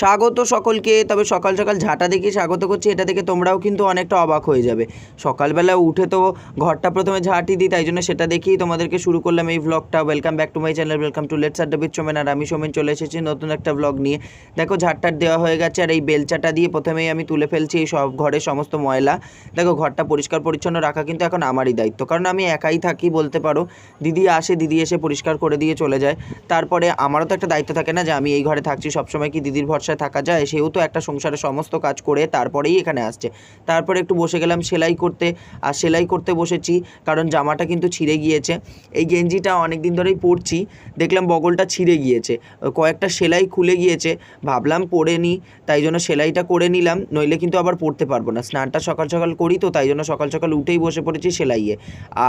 স্বাগত সকলকে, তবে সকাল সকাল ঝাঁটা দেখে স্বাগত করছি। এটা দেখে তোমরাও কিন্তু অনেকটা অবাক হয়ে যাবে। সকালবেলা উঠে তো ঘরটা প্রথমে ঝাঁটি দিই, তাই জন্য সেটা দেখেই তোমাদেরকে শুরু করলাম এই ব্লগটা welcome back to my channel welcome to let's adda with Somen আর আমি সোমেন চলে এসেছি নতুন একটা ব্লগ নিয়ে। দেখো ঝাড়টার দেওয়া হয়ে গেছে, আর এই বেলচাটা দিয়ে প্রথমেই আমি তুলে ফেলছি এই সব ঘরের সমস্ত ময়লা। দেখো, ঘরটা পরিষ্কার পরিচ্ছন্ন রাখা কিন্তু এখন আমারই দায়িত্ব, কারণ আমি একাই থাকি, বলতে পারো। দিদি আসে, দিদি এসে পরিষ্কার করে দিয়ে চলে যায়। তারপরে আমারও তো একটা দায়িত্ব থাকে না যে আমি এই ঘরে থাকছি, সবসময় কি দিদির ভরসায় থাকা যায়, সেও তো একটা সংসারের সমস্ত কাজ করে তারপরেই এখানে আসছে। তারপরে একটু বসে গেলাম সেলাই করতে, আর সেলাই করতে বসেছি, কারণ জামাটা কিন্তু ছিঁড়ে গিয়েছে। এই গেঞ্জিটা অনেক দিন ধরেই পরছি, দেখলাম বগলটা ছিঁড়ে গিয়েছে। কয়েকটা সেলাই খুলে গিয়েছে, ভাবলাম পরে নিই তাই জন্য সেলাইটা করে নিলাম, নইলে কিন্তু আবার পড়তে পারব না। স্নানটা সকাল সকাল করি তো, তাই জন্য সকাল সকাল উঠেই বসে পড়েছি সেলাইয়ে।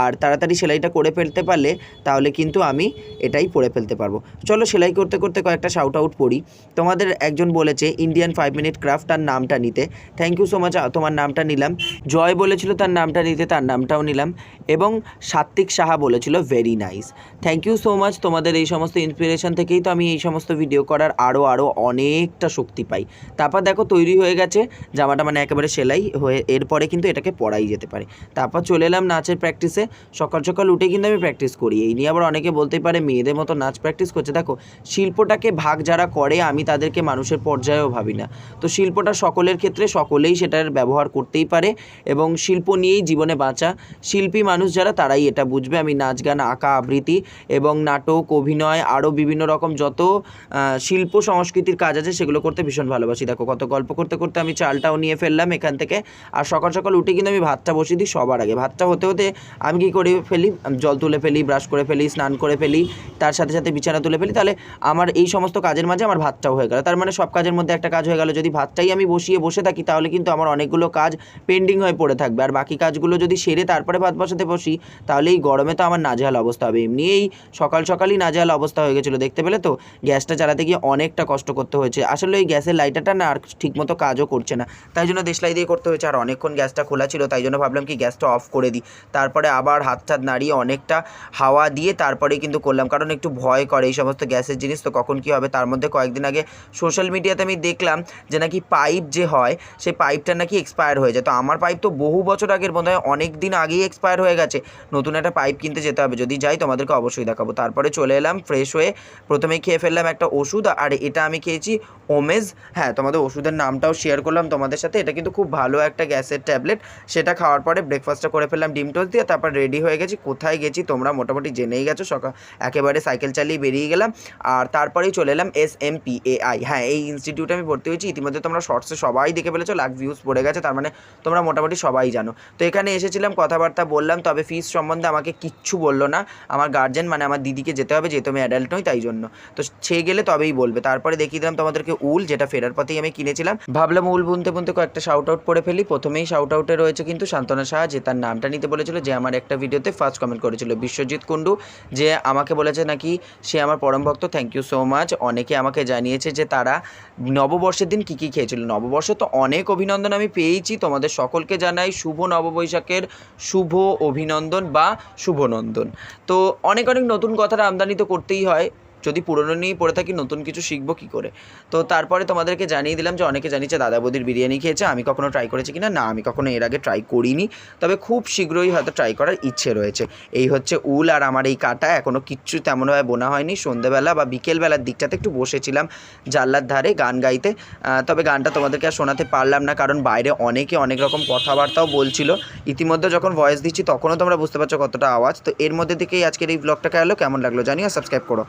আর তাড়াতাড়ি সেলাইটা করে ফেলতে পারলে, তাহলে কিন্তু আমি এটাই পরে ফেলতে পারব। চলো সেলাই করতে করতে কয়েকটা শাউট আউট পড়ি। তোমাদের একজন বলেছে ইন্ডিয়ান ফাইভ মিনিট ক্রাফট তার নামটা নিতে। থ্যাংক ইউ সো মাচ তোমার নামটা নিলাম। জয় বলেছিল তার নামটা নিতে, তার নামটাও নিলাম। এবং সাত্বিক সাহা বলেছিল very nice thank you so much তোমাদের এই সমস্ত ইন্সপিরেশন থেকেই তো আমি এই সমস্ত ভিডিও করার আরও আরও অনেকটা শক্তি পাই। তারপর দেখো, তৈরি হয়ে গেছে। জামাটা মানে একেবারে সেলাই হয়ে, এরপরে কিন্তু এটাকে পরাই যেতে পারে। তারপর চলে এলাম নাচের প্র্যাকটিসে সকাল সকাল উঠে কিন্তু আমি প্র্যাকটিস করি। এই নিয়ে আবার অনেকে বলতেই পারে, মেয়েদের মতো নাচ প্র্যাকটিস করছে। দেখো, শিল্পটাকে ভাগ যারা করে, আমি তাদেরকে মানুষের পর্যায়েও ভাবি না। তো শিল্পটা সকলের ক্ষেত্রে সকলেই সেটার ব্যবহার করতেই পারে এবং শিল্প নিয়েই জীবনে বাঁচা। শিল্পী মানুষ যারা, তারাই এটা বুঝবে। আমি নাচ, গান, আঁকা, আবৃত্তি এবং নাটক, অভিনয় আরও বিভিন্ন রকম যত শিল্প সংস্কৃতির কাজ আছে সেগুলো করতে ভীষণ ভালোবাসি। দেখো কত গল্প করতে করতে আমি চালটাও নিয়ে ফেললাম এখান থেকে। আর সকাল সকাল উঠে কিন্তু আমি ভাতটা বসিয়ে দিই সবার আগে। ভাতটা হতে হতে আমি কী করে, ফেলি, জল তুলে ফেলি, ব্রাশ করে ফেলি, স্নান করে ফেলি, তার সাথে সাথে বিছানা তুলে ফেলি। তাহলে আমার এই সমস্ত কাজের মাঝে আমার ভাতটাও হয়ে গেল। তার মানে সব কাজের মধ্যে একটা কাজ হয়ে গেল। যদি ভাতটাই আমি বসিয়ে বসে থাকি, তাহলে কিন্তু আমার অনেকগুলো কাজ পেন্ডিং হয়ে পড়ে থাকবে। আর বাকি কাজগুলো যদি সেরে তারপরে ভাত বসাতে বসি, তাহলে এই গরমে তো আমার নাজেহাল অবস্থা হবে। এমনি এই সকাল সকালই নাজেহাল অবস্থা হয়ে গেছিল, দেখতে পেলে তো? গ্যাসটা চালাতে গিয়ে অনেকটা কষ্ট করতে হয়েছে। আসলে এই গ্যাসের লাইটারটা না আর ঠিকমতো কাজও করছে না। তাই জন্য দেশলাই দিয়ে করতে হয়েছে। আর অনেকক্ষণ গ্যাসটা খোলা ছিল, তাই জন্য ভাবলাম কি গ্যাসটা অফ করে দিই। তারপরে আবার হাত টাত নাড়িয়ে অনেকটা হাওয়া দিয়ে তারপরে কিন্তু করলাম। কারণ একটু ভয় করে এই সমস্ত গ্যাসের জিনিস, তো কখন কী হবে? তার মধ্যে কয়েকদিন আগে সোশ্যাল মিডিয়াতে আমি দেখলাম যে নাকি পাইপ যে হয়, সেই পাইপটা নাকি এক্সপায়ার হয়ে যায়। তো আমার পাইপ তো বহু বছর আগের বোধ হয় অনেক দিন আগেই এক্সপায়ার হয়ে গেছে। নতুন একটা পাইপ কিনতে যেতে হবে। যদি যাই তোমাদেরকে অবশ্যই দেখাবো। তারপরে চলে এলাম ফ্রেশ হয়ে প্রথমেই খেয়ে ফেললাম একটা ওষুধ। আর এটা আমি খেয়েছি ওমেজ। হ্যাঁ তোমাদের ওষুধের নামটাও শেয়ার করলাম তোমাদের সাথে। এটা কিন্তু খুব ভালো একটা গ্যাসের ট্যাবলেট। সেটা খাওয়ার পরে ব্রেকফাস্টটা করে ফেললাম, ডিম টোস্ট দিয়ে। তারপর রেডি হয়ে গেছি। কোথায় গেছি তোমরা মোটামুটি জেনেই গেছো। সকাল একেবারে সাইকেল চালিয়ে বেরিয়ে গেলাম। আর তারপরেই চলে এলাম S M P A I হ্যাঁ এই ইনস্টিটিউটে আমি ভর্তি হয়েছি, ইতিমধ্যে তোমরা শর্টসে সবাই দেখে ফেলেছো, লাখ ভিউজ পড়ে গেছে, তার মানে তোমরা মোটামুটি সবাই জানো। তো এখানে এসেছিলাম, কথাবার্তা বললাম, তবে ফিস সম্বন্ধে আমাকে কিচ্ছু বলল না। আমার গার্জেন মানে আমার দিদিকে যেতে হবে, যেহেতু আমি অ্যাডাল্ট নই, তাই জন্য। তো সে গেলে তবেই বলবে। তারপরে দেখিয়ে দিলাম তোমাদেরকে উল, যেটা ফেরার পথেই আমি কিনেছিলাম। ভাবলাম উল বুনতে বুনতে কয়েকটা শাউট আউট করে ফেলি। প্রথমেই শাউট আউটে রয়েছে কিন্তু শান্তনা সাহা, যে তার নামটা নিতে বলেছিল, যে আমার একটা ভিডিওতে ফার্স্ট কমেন্ট করেছিল, বিশ্বজিৎ কুণ্ডু, যে আমাকে বলেছে নাকি, সে আমার পরম ভক্ত থ্যাংক ইউ সো মাচ অনেকে আমাকে জানিয়েছে যে তারা নববর্ষের দিন কী কী খেয়েছিল? নববর্ষ তো অনেক অভিনন্দন আমি পেয়েছি তোমাদের সকলকে জানাই শুভ নববৈশাখের শুভ অভিনন্দন বা শুভনন্দন তো অনেক অনেক নতুন কথাটা আমদানি তো করতেই হয়। যদি পুরনো নিয়েই পড়ে থাকি, নতুন কিছু শিখব কী করে? তো তারপরে তোমাদেরকে জানিয়ে দিলাম যে, অনেকে জানিয়েছে দাদা বৌদির বিরিয়ানি খেয়েছে, আমি কখনো ট্রাই করেছি কিনা? না, আমি কখনো এর আগে ট্রাই করিনি। তবে খুব শীঘ্রই হয়তো ট্রাই করার ইচ্ছে রয়েছে। এই হচ্ছে উল আর আমার এই কাটা এখনও কিচ্ছু তেমনভাবে বোনা হয়নি। সন্ধেবেলা বা বিকেলবেলার দিকটাতে একটু বসেছিলাম জানলার ধারে গান গাইতে। তবে গানটা তোমাদেরকে আর শোনাতে পারলাম না, কারণ বাইরে অনেকে অনেক রকম কথাবার্তাও বলছিল। ইতিমধ্যে যখন ভয়েস দিচ্ছি, তখনও তোমরা বুঝতে পারছ কতটা আওয়াজ। তো এর মধ্যে থেকেই আজকের এই ব্লগটা গেলো কেমন লাগল জানিও সাবস্ক্রাইব করো।